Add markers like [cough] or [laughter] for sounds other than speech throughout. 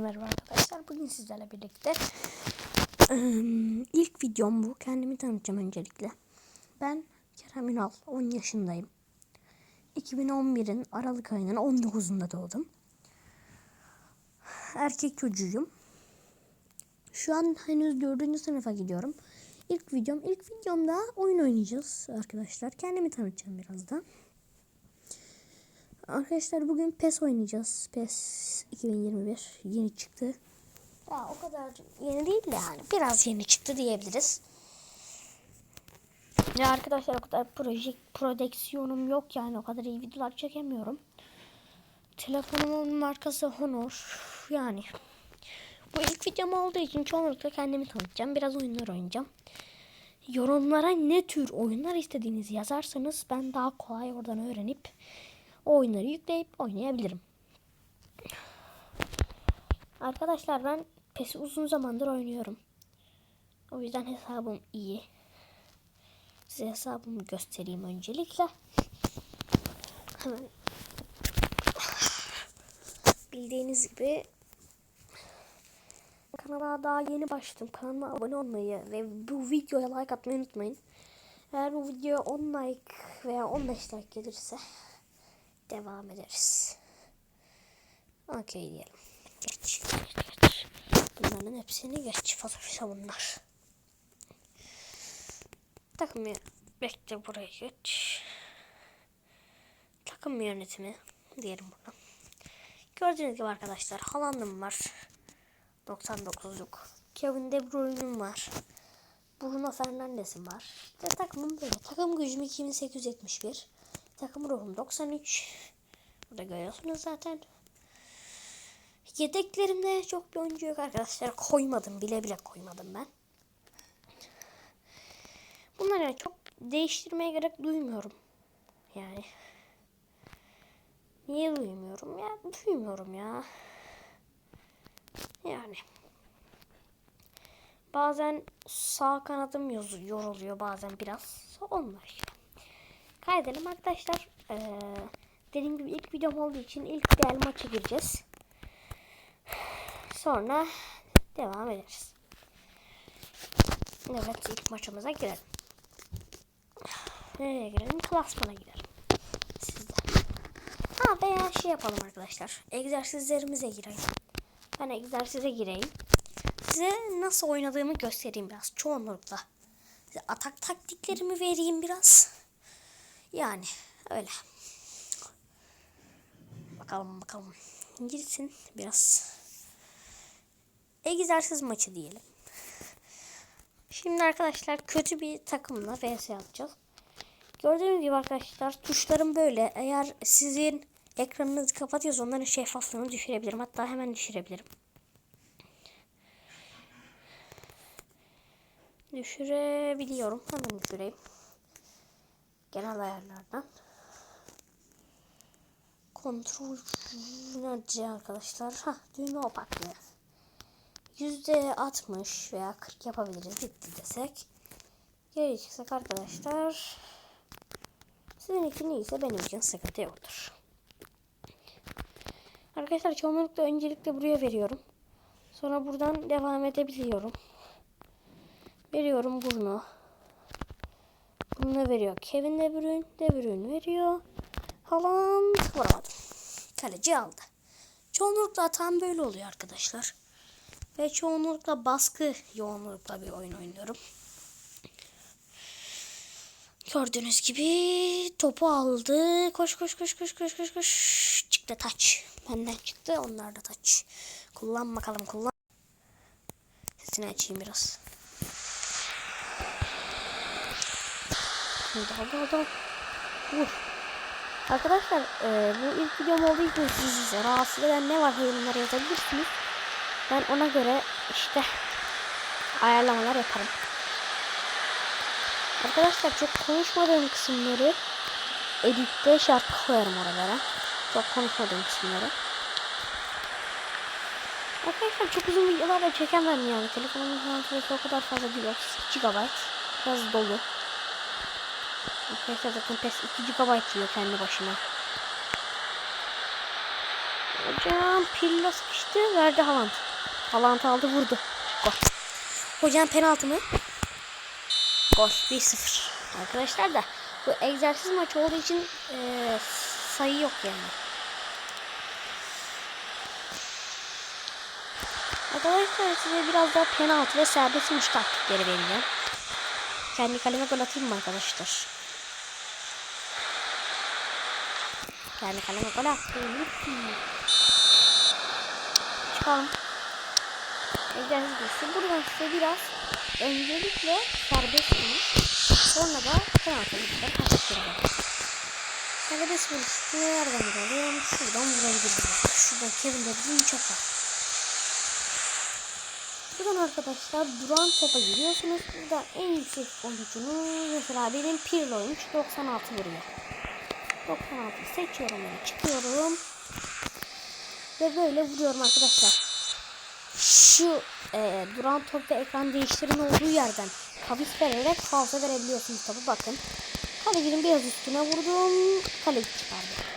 Merhaba arkadaşlar. Bugün sizlerle birlikte ilk videom bu. Kendimi tanıtacağım öncelikle. Ben Kerem Ünal. 10 yaşındayım. 2011'in Aralık ayının 19'unda doğdum. Erkek çocuğuyum. Şu an henüz 4. sınıfa gidiyorum. İlk videom. ilk videomda oyun oynayacağız arkadaşlar. Kendimi tanıtacağım birazdan. Arkadaşlar bugün PES oynayacağız. PES 2021 yeni çıktı. Ya o kadar yeni değil de yani biraz yeni çıktı diyebiliriz. Ya arkadaşlar o kadar proje prodüksiyonum yok yani o kadar iyi videolar çekemiyorum. Telefonumun markası Honor yani. Bu ilk videom olduğu için çoğunlukla kendimi tanıtacağım. Biraz oyunlar oynayacağım. Yorumlara ne tür oyunlar istediğinizi yazarsanız ben daha kolay oradan öğrenip o oyunları yükleyip oynayabilirim. Arkadaşlar ben PES'i uzun zamandır oynuyorum. O yüzden hesabım iyi. Size hesabımı göstereyim öncelikle. Hemen bildiğiniz gibi kanala daha yeni başladım. Kanalıma abone olmayı ve bu videoya like atmayı unutmayın. Eğer bu videoya 10 like veya 15 like gelirse devam ederiz. Okey diyelim. Geç, geç, geç. Bunların hepsini geç. Fasoşa bunlar. Takım yö- Bekle buraya geç. Takım yönetimi diyelim buna. Gördüğünüz gibi arkadaşlar Haaland'ım var. 99'luk. Kevin De Bruyne'im var. Bruno Fernandes'im var. İşte takımım böyle. Takım gücüm 2871. Takım ruhum 93. Burada görüyorsunuz zaten. Yedeklerimde çok bir oyuncu yok arkadaşlar. Koymadım bile bile koymadım ben. Bunları çok değiştirmeye gerek duymuyorum. Yani. Niye duymuyorum ya? Duymuyorum ya. Yani. Bazen sağ kanadım yoz- yoruluyor bazen biraz. Onlar. Kaydedelim arkadaşlar. Ee, dediğim gibi ilk videom olduğu için ilk bir el maça gireceğiz. Sonra devam ederiz. Evet ilk maçımıza girelim. Nereye girelim? Klasmana girelim. Sizde. Ha veya şey yapalım arkadaşlar. Egzersizlerimize girelim. Ben egzersize gireyim. Size nasıl oynadığımı göstereyim biraz. Çoğunlukla. Size atak taktiklerimi vereyim biraz. Yani öyle. Bakalım bakalım. Girsin biraz. Egzersiz maçı diyelim. Şimdi arkadaşlar kötü bir takımla vs yapacağız. Gördüğünüz gibi arkadaşlar tuşlarım böyle. Eğer sizin ekranınızı kapatıyorsa onların şeffaflığını düşürebilirim. Hatta hemen düşürebilirim. Düşürebiliyorum. Hemen düşüreyim. Genel ayarlardan. Kontrol nerede arkadaşlar? Ha düğme opaklığı. Yüzde 60 veya 40 yapabiliriz bitti desek. Geri çıksak arkadaşlar. Sizin için iyiyse benim için sıkıntı yoktur. Arkadaşlar çoğunlukla öncelikle buraya veriyorum. Sonra buradan devam edebiliyorum. Veriyorum bunu. Bunu veriyor. Kevin De Bruyne, De Bruyne veriyor. Haaland vuramadım. Kaleci aldı. Çoğunlukla tam böyle oluyor arkadaşlar. Ve çoğunlukla baskı yoğunlukla bir oyun oynuyorum. Gördüğünüz gibi topu aldı. Koş koş koş koş koş koş koş. Çıktı taç. Benden çıktı. Onlar da taç. Kullan bakalım kullan. Sesini açayım biraz. Dal dal dal. Vur. Arkadaşlar e, bu ilk videom olduğu için sizi rahatsız eden ne var yorumlara yazabilirsiniz. Ben ona göre işte ayarlamalar yaparım. Arkadaşlar çok konuşmadığım kısımları editte şarkı koyarım oralara. Çok konuşmadığım kısımları. Arkadaşlar çok uzun videolar da çekemem yani. Telefonumun hafızası o kadar fazla değil. 8 GB. Biraz dolu. Arkadaşlar zaten PES 2 GB yiyor kendi başına. Hocam Pirlo sıkıştı. Verdi Haaland. Haaland aldı vurdu. Gol. Hocam penaltı mı? Gol 1-0. Arkadaşlar da bu egzersiz maçı olduğu için eee, sayı yok yani. Arkadaşlar size biraz daha penaltı ve serbest vuruş taktikleri vereceğim. Kendi kaleme gol atayım mı arkadaşlar? Kendi kaleme gol. Yuppi. Çıkalım. Egzersiz geçti. Buradan size biraz öncelikle serbest vuruş sonra da penaltı vuruşları var. Serbest vuruş nereden vuralım? Şuradan vurabiliriz. Şuradan Kevin De Bruyne çok var. Buradan arkadaşlar duran topa giriyorsunuz. Burada en yüksek oyuncunuz mesela benim Pirlo'ymuş 96 vuruyor. 96 seçiyorum yani çıkıyorum. Ve böyle vuruyorum arkadaşlar. Şu e, duran top ve ekran değiştirme olduğu yerden kavis vererek falsa verebiliyorsunuz tabi bakın. Kalecinin biraz üstüne vurdum. Kaleci çıkardı.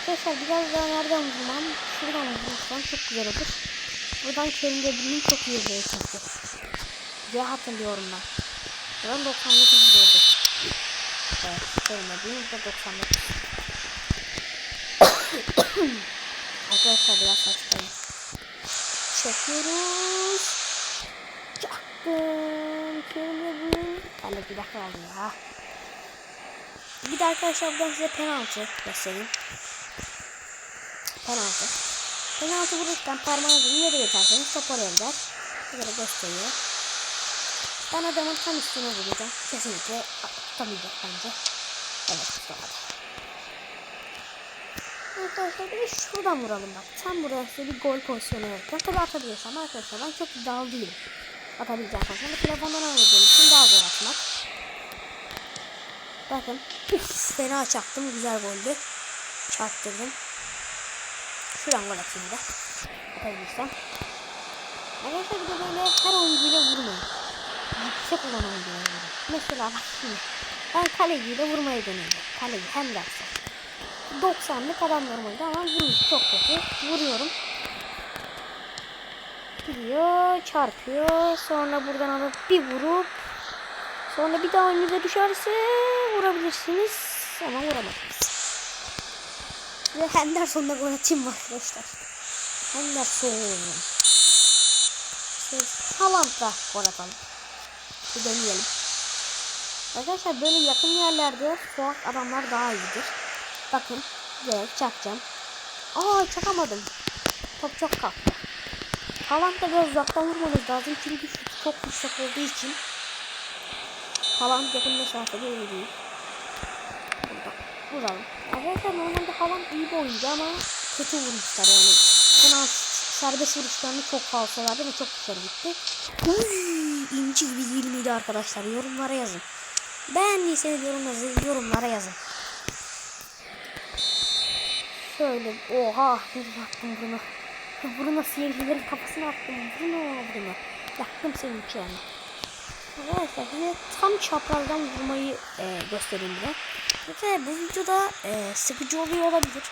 Arkadaşlar biraz daha nereden vurmam? Şuradan vurursam çok güzel olur. Buradan bilin çok iyi bir çünkü. diye hatırlıyorum ben. Buradan 99 vurdu. De 99. [coughs] Arkadaşlar biraz saçmayın. Çekiyoruz. Çaktım. Ben de bir dakika aldım ya. Bir de arkadaşlar buradan size penaltı göstereyim. Penaltı. Penaltı vururken parmağınızı nereye yeterseniz top oraya gider. Böyle gösteriyor. Ben adamın tam üstüne vuracağım. Kesinlikle tutamayacak bence. Evet tutamadı. Arkadaşlar bir de şuradan vuralım bak. Tam buraya size bir gol pozisyonu verirken tabi atabiliyorsam arkadaşlar ben çok iddialı değilim. Atabileceğim pozisyonu telefondan oynadığım için daha zor atmak. Bakın. [laughs] Uf, fena çaktım. Güzel goldü. Çarptırdım. Şuradan gol atayım da. Atabilirsem. Arkadaşlar bir de böyle her oyuncuyla vurmayın. Yüksek olan oyuncuyla vurun. Mesela bak şimdi. Ben kaleciyle vurmayı deniyorum. Kaleci hem derse. 90'lık adam normalde ama vuruş çok kötü. Vuruyorum. Gidiyor, çarpıyor. Sonra buradan alıp bir vurup sonra bir daha önünüze düşerse vurabilirsiniz ama vuramazsınız. Ve Henderson'da gol atayım arkadaşlar? Henderson. Siz Haaland'da gol atalım. Bir deneyelim. Arkadaşlar böyle yakın yerlerde soğuk adamlar daha iyidir. Bakın direkt çakacağım. Aa çakamadım. Top çok kalktı. Haaland'da biraz uzaktan vurmanız lazım çünkü şut çok yüksek olduğu için Haaland yakın mesafede iyi değil. Burada vuralım. Arkadaşlar normalde Haaland iyi bir oyuncu ama kötü vurmuşlar yani. Penaltı serbest vuruşlarını çok fazla ve çok dışarı gitti. Uy, inci gibi değil miydi arkadaşlar? Yorumlara yazın. Beğendiyseniz yorumlara, yorumlara yazın. Şöyle oha bir attım bunu. Bruno seyircilerin kafasına attım. Bruno Bruno. Yaktım senin içerini. Arkadaşlar size tam çaprazdan vurmayı e, göstereyim bile. Ve bu videoda e, sıkıcı oluyor olabilir.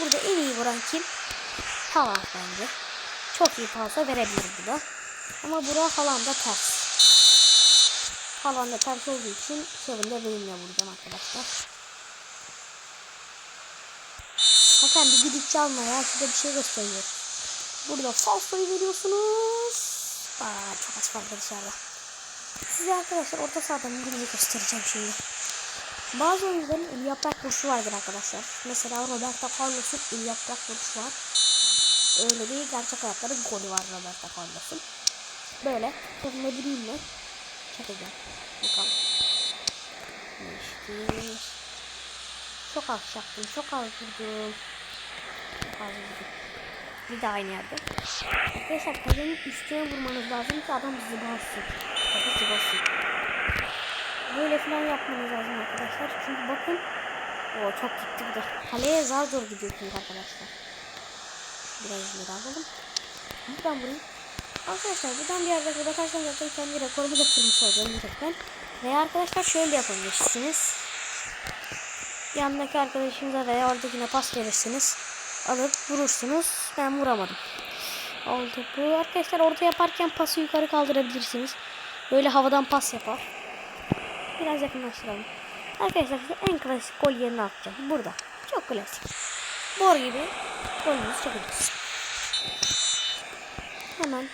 Burada en iyi vuran kim? Haaland bence. Çok iyi falsa verebilir bu da. Ama bura Haaland'a ters. Haaland'a ters olduğu için Kevin de benimle vuracağım arkadaşlar. Bakın bir gidip çalmaya size bir şey gösteriyor. Burada falsoyu veriyorsunuz. Aa, çok az farklı dışarıda. Size arkadaşlar orta sahadan birini göstereceğim şimdi. Bazı oyuncuların el yaprak vuruşu vardır arkadaşlar. Mesela Roberto Carlos'un el yaprak vuruşu var. Öyle bir gerçek hayatta da golü var Roberto Carlos'un. Böyle kendine biriyim mi? Çekeceğim. Bakalım. İşte. Çok az çaktım. Çok az vurdum. Çok az vurdum. Bir de aynı yerde. Arkadaşlar kalenin üstüne vurmanız lazım ki adam zıbarsın. Tabii zıbarsın. Böyle falan yapmanız lazım arkadaşlar. Çünkü bakın. o çok gitti bu da. Kaleye zar zor gidiyor çünkü arkadaşlar. Biraz ileri alalım. Buradan vurayım. Arkadaşlar buradan bir yerde burada karşıdan zaten kendi rekorumu da kırmış olacağım direkten. Ve arkadaşlar şöyle yapabilirsiniz. Yanındaki arkadaşınıza veya oradakine pas verirsiniz. Alıp vurursunuz. Ben vuramadım. Oldu bu. Arkadaşlar orta yaparken pası yukarı kaldırabilirsiniz. Böyle havadan pas yapar. Biraz yakınlaştıralım. Arkadaşlar en klasik gol yerini atacağım. Burada. Çok klasik. Bor gibi golünüzü çekeceğiz. Hemen.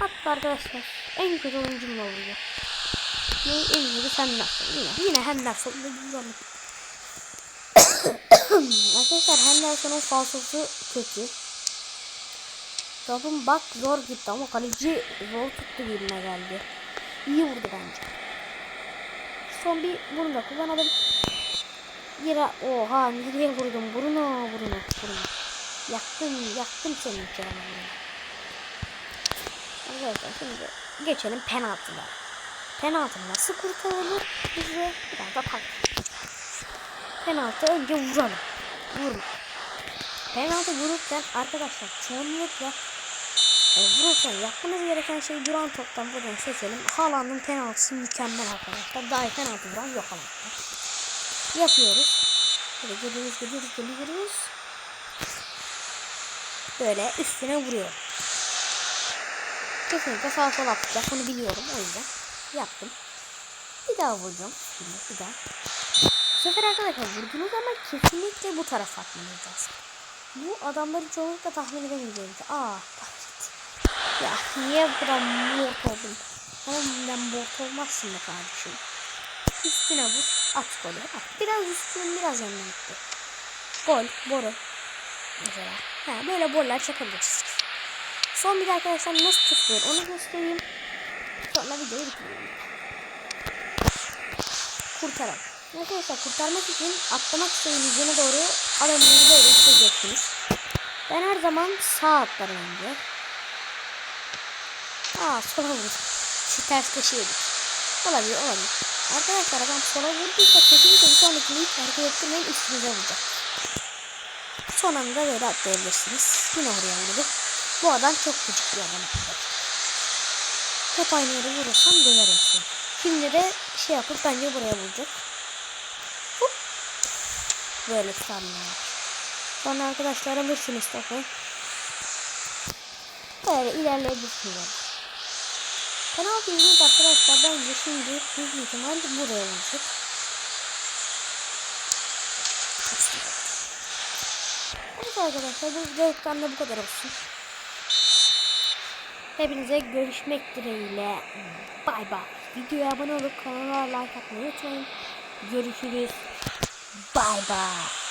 Hatta arkadaşlar en kötü oyuncumla vuruyor. Ne en kötü Henderson. Yine, yine Henderson'da güzel. arkadaşlar Henderson'un falsosu kötü. Topun bak zor gitti ama kaleci zor tuttu gibime geldi. İyi vurdu bence. Son bir bunu da kullanalım. Yere oha nereye vurdum Bruno Bruno Bruno. Yaktım yaktım senin canını. Arkadaşlar şimdi geçelim penaltılara. Penaltı nasıl kurtarılır? Bize biraz da tak. Penaltı önce vuralım. Vurma. Penaltı vururken arkadaşlar çoğunlukla e, vururken yapmanız gereken şey duran toptan buradan seçelim. Haaland'ın penaltısı mükemmel arkadaşlar. Daha iyi penaltı vuran yok Haaland'da. Yapıyoruz. Böyle geliyoruz geliyoruz geliyoruz. Böyle üstüne vuruyor. Kesinlikle sağ sol atacak. Bunu biliyorum o yüzden. Yaptım. Bir daha vuracağım. Şimdi bir daha. Bu sefer arkadaşlar vurdunuz ama kesinlikle bu tarafa atmanız lazım. Bu adamların çoğunlukla tahmin edemeyeceğim. Aa kahret. Ya niye bu kadar mort oldum? Ama ben mort olmazsın be kardeşim. Üstüne vur. At golü. At. Biraz üstüne biraz yanına gitti. Gol. Boru. Mesela. Ha, böyle boller çakabilirsiniz. Son bir de arkadaşlar nasıl tutuyor onu göstereyim. Sonra videoyu bitireyim. Kurtaralım. Arkadaşlar kurtarmak için atlamak yöne doğru adamınızı böyle isteyeceksiniz. Ben her zaman sağ atlarım önce. Aa sola vur. Şu ters köşeye git. Olabilir olabilir. Arkadaşlar adam sola vurduysa kesinlikle bir sonrakini hiç hareket ettirmeyin üstünüze vuracak. Son anda böyle atlayabilirsiniz. Yine oraya vurdu. Bu adam çok gıcık bir adam. Hep aynı yere vurursam döverim seni. Şimdi de şey yapıp bence buraya vuracak. Hop. Böyle tutarlar. Sonra arkadaşlar alırsınız topu. Böyle ilerleyebilirsiniz. Penaltı yüzünüz arkadaşlar bence şimdi büyük ihtimal buraya vuracak. Evet arkadaşlar bu videodan da bu kadar olsun. Hepinize görüşmek dileğiyle. Bay bay. Videoya abone olup kanala like atmayı unutmayın. Görüşürüz. Bay bay.